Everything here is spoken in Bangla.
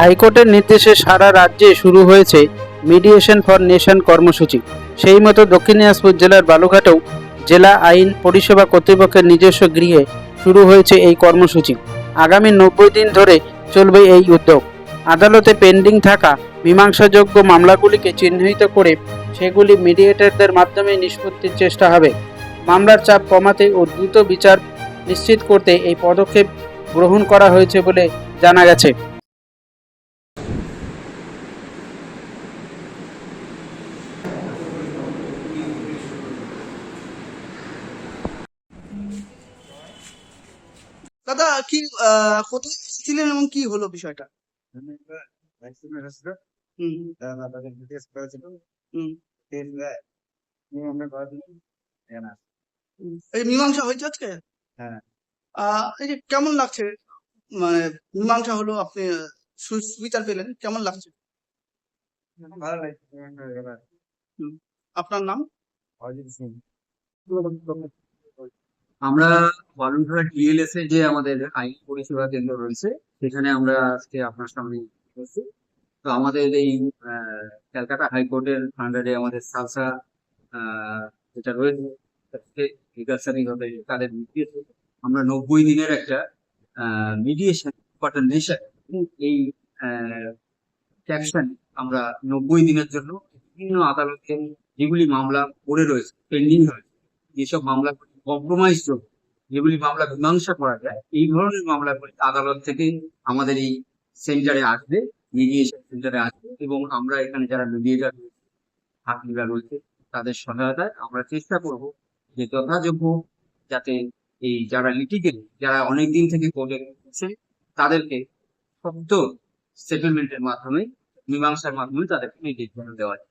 হাইকোর্টের নির্দেশে সারা রাজ্যে শুরু হয়েছে মিডিয়েশন ফর নেশন কর্মসূচি। সেই মতো দক্ষিণ দিনাজপুর জেলার বালুঘাটেও জেলা আইন পরিষেবা কর্তৃপক্ষের নিজস্ব গৃহে শুরু হয়েছে এই কর্মসূচি। আগামী নব্বই দিন ধরে চলবে এই উদ্যোগ। আদালতে পেন্ডিং থাকা মীমাংসাযোগ্য মামলাগুলিকে চিহ্নিত করে সেগুলি মিডিয়েটরদের মাধ্যমে নিষ্পত্তির চেষ্টা হবে। মামলার চাপ কমাতে ও দ্রুত বিচার নিশ্চিত করতে এই পদক্ষেপ গ্রহণ করা হয়েছে বলে জানা গেছে। দাদা কি কোথায় ছিলেন এবং কি হলো বিষয়টা? এই মীমাংসা হয়েছে আজকে? হ্যাঁ। এই যে কেমন লাগছে? মানে মীমাংসা হলো আপনি সুবিচার পেলেন কেমন লাগছে? ভালো লাগছে আপনার নাম? অজিত সিং। আমরা বালুরঘাট ডিএলএস এ যে আমাদের আইন পরিষেবা কেন্দ্র রয়েছে, সেখানে আমরা আজকে আপনার সামনে এসেছি তো আমাদের এই ক্যালকাটা হাইকোর্টের আন্ডারে আমাদের সালসা যেটা রয়েছে হবে তাদের নির্দেশে। আমরা নব্বই দিনের একটা মিডিয়েশন কটন নেশন এই ক্যাপশন আমরা নব্বই দিনের জন্য বিভিন্ন আদালতে যেগুলি মামলা পড়ে রয়েছে পেন্ডিং রয়েছে, যেসব মামলা কম্প্রোমাইজ যেগুলি মামলা মীমাংসা করা যায়, এই ধরনের মামলাগুলি আদালত থেকে আমাদের এই সেন্টারে আসবে মিডিয়েশন সেন্টারে আসবে এবং আমরা এখানে যারা মিডিয়েটার রয়েছে হাকিমরা রয়েছে, তাদের সহায়তায় আমরা চেষ্টা করব যে যথাযোগ্য যাতে এই যারা লিটিগেল যারা অনেক দিন থেকে কোর্টে রয়েছে, তাদেরকে শব্দ সেটেলমেন্টের মাধ্যমে, মীমাংসার মাধ্যমে তাদেরকে নির্দেশ দেওয়া যায়।